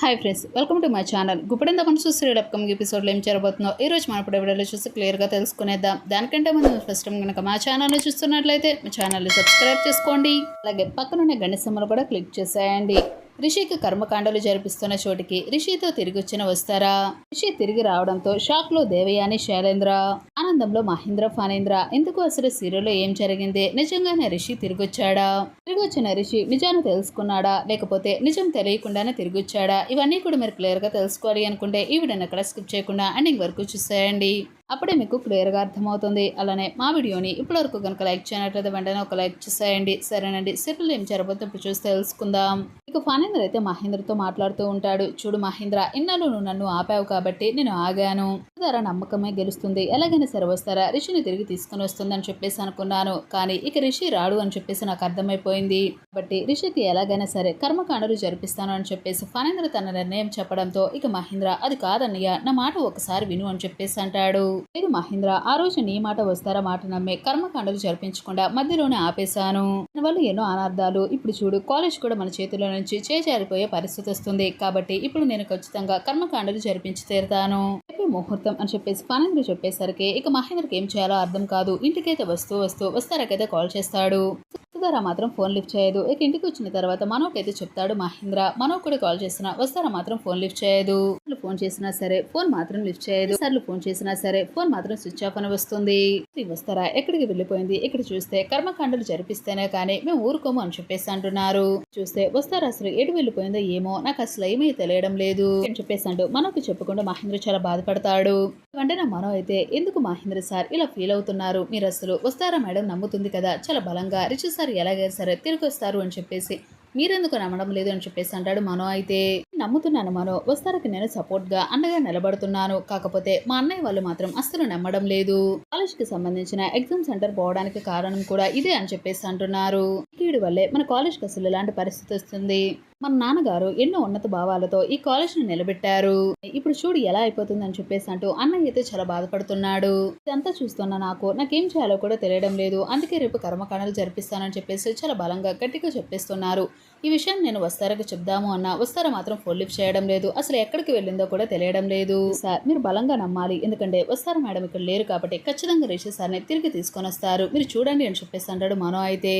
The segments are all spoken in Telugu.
Hi friends welcome to my channel గుప్పడింద మనసు సీరియల్ అప్కమింగ్ ఎపిసోడ్లో ఏం జరగబోతుందో ఈ రోజు మన ఇప్పుడు వీడియోలో చూసి క్లియర్గా తెలుసుకునేద్దాం. దానికంటే మనం ఫస్ట్ టైం కనుక మా ఛానల్ని చూస్తున్నట్లయితే మా ఛానల్ని సబ్స్క్రైబ్ చేసుకోండి. అలాగే పక్కనున్న గంట కూడా క్లిక్ చేసేయండి. రిషికి కర్మకాండలు జరిపిస్తున్న చోటికి రిషితో తిరిగి వచ్చిన వస్తారా? రిషి తిరిగి రావడంతో షాక్లో దేవయాని శైలేంద్ర ఆనందంలో మహేంద్ర ఫానేంద్ర ఎందుకు అసలు సీరియల్లో ఏం జరిగింది? నిజంగానే రిషి తిరిగి వచ్చాడా తిరిగి వచ్చిన రిషి నిజాన్ని తెలుసుకున్నాడా? లేకపోతే నిజం తెలియకుండానే తిరిగి వచ్చాడా ఇవన్నీ కూడా మీరు క్లియర్గా తెలుసుకోవాలి అనుకుంటే ఈ వీడియోని అక్కడ స్కిప్ చేయకుండా ఎండింగ్ వరకు చూసేయండి. అప్పుడే మీకు క్లియర్గా అర్థమవుతుంది. అలానే మా వీడియోని ఇప్పటివరకు కనుక లైక్ చేయనట్లయితే వెంటనే ఒక లైక్ చేసేయండి. సరేనండి. సీరియల్ ఏం జరగబోతే ఇప్పుడు చూసి తెలుసుకుందాం. ఇక ఫానేంద్ర అయితే మహేంద్రతో మాట్లాడుతూ ఉంటాడు. చూడు మహేంద్ర ఇన్నాళ్ళు నువ్వు నన్ను ఆపావు కాబట్టి నేను ఆగాను. ద్వారా నమ్మకమే గెలుస్తుంది. ఎలాగైనా సరే వస్తారా? రిషిని తిరిగి తీసుకుని వస్తుందని చెప్పేసి అనుకున్నాను. కానీ ఇక రిషి రాడు అని చెప్పేసి నాకు అర్థమైపోయింది. కాబట్టి రిషికి ఎలాగైనా సరే కర్మకాండలు జరిపిస్తాను అని చెప్పేసి ఫణేంద్ర తన నిర్ణయం చెప్పడంతో ఇక మహేంద్ర అది కాదన్నయ్య నా మాట ఒకసారి విను అని చెప్పేసి అంటాడు. లేదు మహేంద్ర ఆ రోజు నీ మాట వస్తారా మాట నమ్మే కర్మకాండలు జరిపించకుండా మధ్యలోనే ఆపేశాను. దానివల్ల ఎన్నో అనార్థాలు. ఇప్పుడు చూడు కాలేజ్ కూడా మన చేతిలో నుంచి చేజారిపోయే పరిస్థితి వస్తుంది. కాబట్టి ఇప్పుడు నేను ఖచ్చితంగా కర్మకాండలు జరిపించి తీరుతాను. ముహూర్తం అని చెప్పేసి పనంద్ర చెప్పేసరికి ఇక మహేంద్రకి ఏం చేయాలో అర్థం కాదు. ఇంటికైతే వస్తూ వస్తూ వస్తారకైతే కాల్ చేస్తాడు. వస్తారా మాత్రం ఫోన్ లిఫ్ట్ చేయదు. ఇక ఇంటికి వచ్చిన తర్వాత మనోకైతే చెప్తాడు మహేంద్ర మనో కూడా కాల్ చేసినా వస్తారా మాత్రం ఫోన్ లిఫ్ట్ చేయదు? ఫోన్ చేసినా సరే ఫోన్ మాత్రం లిఫ్ట్ చేయదు. సార్లు ఫోన్ చేసినా సరే ఫోన్ మాత్రం స్విచ్ ఆఫ్ అని వస్తుంది. వస్తారా? ఎక్కడికి వెళ్ళిపోయింది? ఇక్కడ చూస్తే కర్మకాండలు జరిపిస్తేనే కానీ మేము ఊరుకోము అని చెప్పేసి అంటున్నారు. చూస్తే వస్తారా అసలు? ఎటు వెళ్ళిపోయిందో ఏమో? నాకు అసలు ఏమీ తెలియడం లేదు అని చెప్పేసి అంటూ మనకు చెప్పకుండా మహేంద్ర చాలా బాధపడతాడు. వెంటనే మనో అయితే ఎందుకు మహేంద్ర సార్ ఇలా ఫీల్ అవుతున్నారు? మీరు అసలు వస్తారా మేడం? నమ్ముతుంది కదా? చాలా బలంగా రిచు సార్ ఎలాగైనా సరే? తిరిగి వస్తారు అని చెప్పేసి. మీరెందుకు నమ్మడం లేదు అని చెప్పేసి అంటాడు మనో. అయితే నమ్ముతున్నాను మనో. వస్తారకి నేను సపోర్ట్గా అండగా నిలబడుతున్నాను. కాకపోతే మా అన్నయ్య వాళ్ళు మాత్రం అస్సలు నమ్మడం లేదు. కాలేజ్కి సంబంధించిన ఎగ్జామ్ సెంటర్ పోవడానికి కారణం కూడా ఇదే అని చెప్పేసి అంటున్నారు. కీడు వల్లే మన కాలేజ్కి అసలు ఇలాంటి పరిస్థితి వస్తుంది? మన నాన్నగారు ఎన్నో ఉన్నత భావాలతో ఈ కాలేజ్ను నిలబెట్టారు. ఇప్పుడు చూడు ఎలా అయిపోతుంది అని చెప్పేసి అంటూ అన్నయ్య అయితే చాలా బాధపడుతున్నాడు. ఇదంతా చూస్తున్న నాకు నాకేం చేయాలో కూడా తెలియడం లేదు. అందుకే రేపు కర్మకాండలు జరిపిస్తానని చెప్పేసి చాలా బలంగా గట్టిగా చెప్పేస్తున్నారు. ఈ విషయం నేను వస్తారకు చెప్దాము అన్న. వస్తారా మాత్రం ఫోన్ లిఫ్ట్ చేయడం లేదు. అసలు ఎక్కడికి వెళ్ళిందో కూడా తెలియడం లేదు. సార్ మీరు బలంగా నమ్మాలి. ఎందుకంటే వస్తారా మేడం ఇక్కడ లేరు కాబట్టి ఖచ్చితంగా రిషి సార్ని తిరిగి తీసుకొని వస్తారు. మీరు చూడండి అని చెప్పేసి అంటాడు మనో అయితే.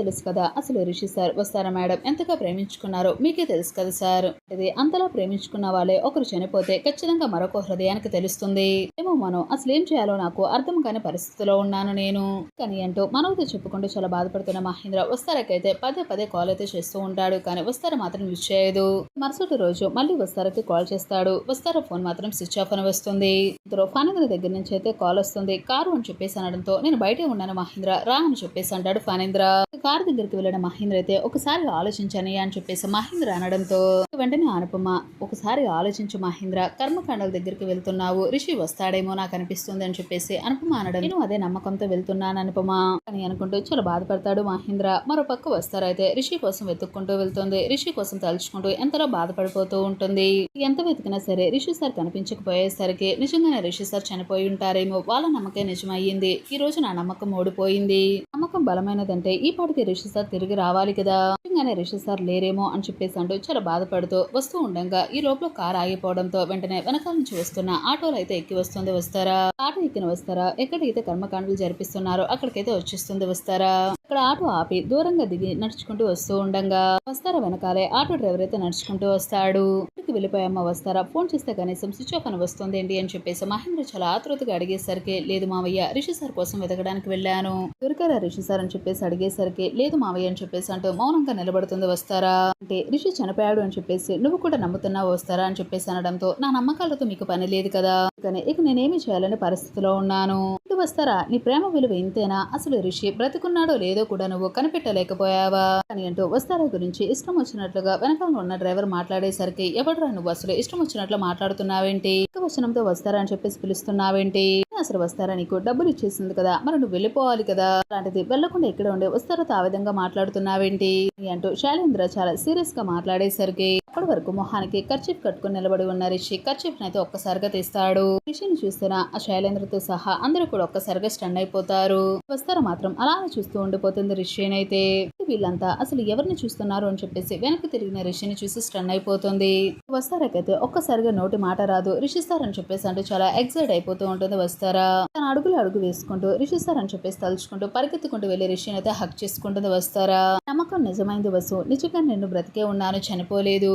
తెలుసు కదా అసలు రిషి సార్ వస్తారా మేడం ఎంతగా ప్రేమించుకున్నారో మీకే తెలుసు కదా సార్. ఇది అంతలా ప్రేమించుకున్న వాళ్ళే ఒకరు చనిపోతే ఖచ్చితంగా మరొక హృదయానికి తెలుస్తుంది. ఏమో మనం అసలు ఏం చేయాలో నాకు అర్థం కాని పరిస్థితిలో ఉన్నాను నేను. కానీ అంటూ మనవతో చెప్పుకుంటూ చాలా బాధపడుతున్న మహేంద్ర వస్తారకైతే పదే పదే కాల్ అయితే చేస్తూ ఉంటాడు కానీ వస్తార మాత్రం యూజ్ చేయదు. మరుసటి రోజు మళ్ళీ వస్తారకి కాల్ చేస్తాడు. వస్తార ఫోన్ మాత్రం స్విచ్ ఆఫ్ అని వస్తుంది. ఇందులో దగ్గర నుంచి అయితే కాల్ వస్తుంది. కారు అని చెప్పేసి అనడంతో నేను బయటే ఉన్నాను మహేంద్ర. రా అని చెప్పేసి అంటాడు ఫానేంద్ర. కారు దగ్గరికి వెళ్ళిన మహేంద్ర అయితే ఒకసారి ఆలోచించని అని చెప్పేసి మహేంద్ర అనడంతో వెంటనే అనుపమ ఒకసారి ఆలోచించు మహేంద్ర. కర్మకాండల దగ్గరికి వెళ్తున్నావు. రిషి వస్తాడేమో నాకు అనిపిస్తుంది అని చెప్పేసి అనుపమ అనడం. నేను అదే నమ్మకంతో వెళ్తున్నాను అనుపమ అని అనుకుంటూ చాలా బాధపడతాడు మహేంద్ర. మరో పక్క వస్తారైతే రిషి కోసం వెతుక్కుంటూ వెళ్తుంది. రిషి కోసం తలుచుకుంటూ ఎంతలో బాధపడిపోతూ ఉంటుంది. ఎంత వెతికినా సరే రిషి సార్ కనిపించకపోయేసరికి నిజంగానే రిషి సార్ చనిపోయి ఉంటారేమో వాళ్ళ నమ్మకే నిజమయ్యింది. ఈ రోజు నా నమ్మకం ఓడిపోయింది నమ్మకం బలమైనదంటే ఈ పాటికి రిషి సార్ తిరిగి రావాలి కదా. నిజంగానే రిషి సార్ లేరేమో అని చెప్పేసి అంటూ చాలా బాధపడుతూ వస్తూ ఉండగా ఈ లోపల కార్ ఆగిపోవడంతో వెంటనే వెనకాల నుంచి వస్తున్న ఆటోలు అయితే ఎక్కి వస్తుంది వస్తారా? ఆటో ఎక్కిన వస్తారా? ఎక్కడికైతే కర్మకాండలు జరిపిస్తున్నారో అక్కడికైతే వచ్చేస్తుంది వస్తారా? అక్కడ ఆటో ఆపి దూరంగా దిగి నడుచుకుంటూ వస్తూ ఉండగా. వస్తారా వెనకాలే? ఆటో డ్రైవర్ అయితే నడుచుకుంటూ వస్తాడు. ఇంటికి వెళ్ళిపోయమ్మ వస్తారా? ఫోన్ చేస్తే కనీసం స్విచ్ ఆఫ్ అని వస్తుంది ఏంటి అని చెప్పేసి మహేంద్ర చాలా ఆతృతగా అడిగేసరికి లేదు మావయ్య రిషి సార్ కోసం వెతకడానికి వెళ్ళాను. దొరికారా రిషి సార్ అని చెప్పేసి అడిగేసరికి లేదు మావయ్య అని చెప్పేసి అంటూ మౌనంగా నిలబడుతుంది వస్తారా? అంటే రిషి చనిపోయాడు అని చెప్పేసి నువ్వు కూడా నమ్ముతున్నావు వస్తారా అని చెప్పేసి అనడంతో నా నమ్మకాలతో మీకు పని లేదు కదా. కానీ ఇక నేనేమి చేయాలనే పరిస్థితిలో ఉన్నాను. వస్తారా? నీ ప్రేమ విలువ ఇంతేనా? అసలు రిషి బ్రతుకున్నాడో లేదో కూడా నువ్వు కనిపెట్టలేకపోయావా? అని అంటూ వస్తారా గురించి ఇష్టం వచ్చినట్లుగా వెనకాల ఉన్న డ్రైవర్ మాట్లాడేసరికి ఎవడరా నువ్వు? అసలు ఇష్టం వచ్చినట్లు మాట్లాడుతున్నావేంటి? వచనంతో వస్తారా? అని చెప్పేసి పిలుస్తున్నావేంటి? అసలు వస్తారా? నీకు డబ్బులు ఇచ్చేసింది కదా మరి నువ్వు వెళ్ళిపోవాలి కదా? అలాంటిది వెళ్ళకుండా ఇక్కడ ఉండే వస్తారతో ఆ విధంగా మాట్లాడుతున్నావేంటి? అంటూ శైలేంద్ర చాలా సీరియస్గా మాట్లాడేసరికి అప్పటి వరకు మొహానికి కర్చీఫ్ కట్టుకుని నిలబడి ఉన్న రిషి కర్చీఫ్ అయితే ఒక్కసారిగా తీస్తాడు. రిషిని చూస్తున్న ఆ శైలేంద్రతో సహా అందరూ కూడా ఒక్కసారిగా స్టన్ అయిపోతారు. వస్తారా మాత్రం అలానే చూస్తూ ఉండిపోతుంది రిషినైతే వీళ్ళంతా అసలు ఎవరిని చూస్తున్నారు అని చెప్పేసి వెనక్కి తిరిగిన రిషిని చూసి స్టన్ అయిపోతుంది. వస్తారకైతే ఒక్కసారిగా నోటి మాట రాదు. రిషి సార్ అని చెప్పేసి అంటూ చాలా ఎక్సైట్ అయిపోతూ ఉంటుంది వస్తారా. తన అడుగులు అడుగు వేసుకుంటూ రిషి సార్ అని చెప్పేసి తలుచుకుంటూ పరిగెత్తుకుంటూ వెళ్ళి రిషిని అయితే హక్ చేసుకుంటుంది వస్తారా. నమ్మకం నిజమైంది వసు. నిజంగా నిన్ను బ్రతికే ఉన్నాను చనిపోలేదు.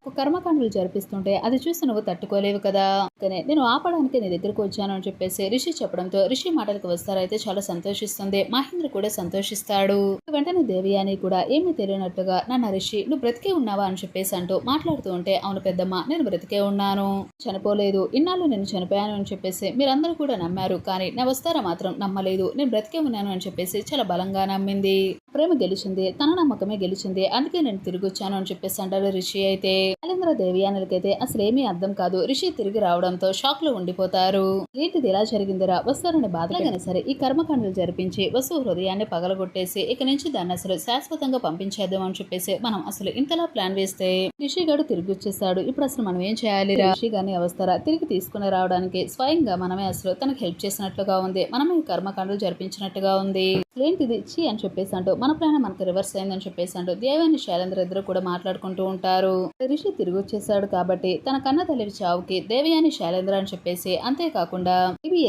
కర్మకాండలు జరిపిస్తుంటే అది చూసి నువ్వు తట్టుకోలేవు కదా. కానీ నేను ఆపడానికి నీ దగ్గరకు వచ్చాను అని చెప్పేసి రిషి చెప్పడంతో రిషి మాటలకు వస్తారైతే చాలా సంతోషిస్తుంది. మహేంద్ర కూడా సంతోషిస్తాడు. వెంటనే దేవియాని కూడా ఏమీ తెలియనట్టుగా నన్ను రిషి నువ్వు బ్రతికే ఉన్నావా? అని చెప్పేసి అంటూ మాట్లాడుతూ ఉంటే అవును పెద్దమ్మ నేను బ్రతికే ఉన్నాను. చనిపోలేదు. ఇన్నాళ్ళు నేను చనిపోయాను అని చెప్పేసి మీరందరూ కూడా నమ్మారు. కానీ నా వస్తారా మాత్రం నమ్మలేదు. నేను బ్రతికే ఉన్నాను అని చెప్పేసి చాలా బలంగా నమ్మింది. ప్రేమ గెలిచింది. తన నమ్మకమే గెలిచింది. అందుకే నేను తిరిగి వచ్చాను అని చెప్పేసి అంటారు రిషి అయితే. నరేంద్ర అనలకైతే అసలు ఏమీ అర్థం కాదు. రిషి తిరిగి రావడంతో షాక్లో ఉండిపోతారు. ఏంటిది ఎలా జరిగిందిరా? వస్తారని బాధగానే సరే ఈ కర్మకాండలు జరిపించి వసు హృదయాన్ని పగలగొట్టేసి ఇక నుంచి దాన్ని అసలు శాశ్వతంగా పంపించేద్దాం అని చెప్పేసి మనం అసలు ఇంతలా ప్లాన్ వేస్తే? రిషి గారు తిరిగి వచ్చేస్తాడు. ఇప్పుడు అసలు మనం ఏం చేయాలి? రిషి గారిని అవస్థరా? తిరిగి తీసుకుని రావడానికి స్వయంగా మనమే అసలు తనకు హెల్ప్ చేసినట్లుగా ఉంది. మనమే ఈ కర్మకాండలు జరిపించినట్టుగా ఉంది. ఏంటిది? చి అని చెప్పేసి అంటూ మన ప్రయాణం మనకు రివర్స్ అయిందని చెప్పేసి అంటూ దేవాన్ని శైలేంద్ర ఇద్దరు కూడా మాట్లాడుకుంటూ ఉంటారు. రిషి తిరిగి వచ్చేసాడు కాబట్టి తన కన్న తల్లి చావుకి దేవయాని శైలేంద్ర అని చెప్పేసి అంతేకాకుండా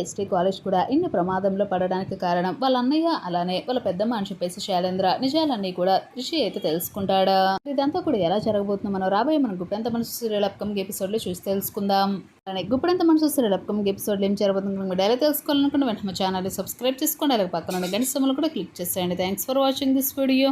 ఎస్టీ కాలేజ్ కూడా ఇన్ని ప్రమాదంలో పడడానికి కారణం వాళ్ళ అన్నయ్య అలానే వాళ్ళ పెద్దమ్మ అని చెప్పేసి శైలేంద్ర నిజాలన్నీ కూడా రిషి అయితే తెలుసుకుంటాడా? ఇదంతా కూడా ఎలా జరగబోతుందో మనం రాబోయే మన గుప్పెంత మనసు సీరియల్ అప్కమింగ్ ఎపిసోడ్లో చూసి తెలుసుకుందాం. అలానే గుప్పెంత మనసు చూస్తారు అప్కమింగ్ ఎపిసోడ్ ఏం జరగబోతుందో మీరు డైలీ తెలుసుకోవాలనుకుంటే వెంటనే మా ఛానల్ సబ్స్క్రైబ్ చేసుకోండి అలాగే పక్కన ఉన్న గంట సమయంలో కూడా క్లిక్ చేసేయండి. Thanks for watching this video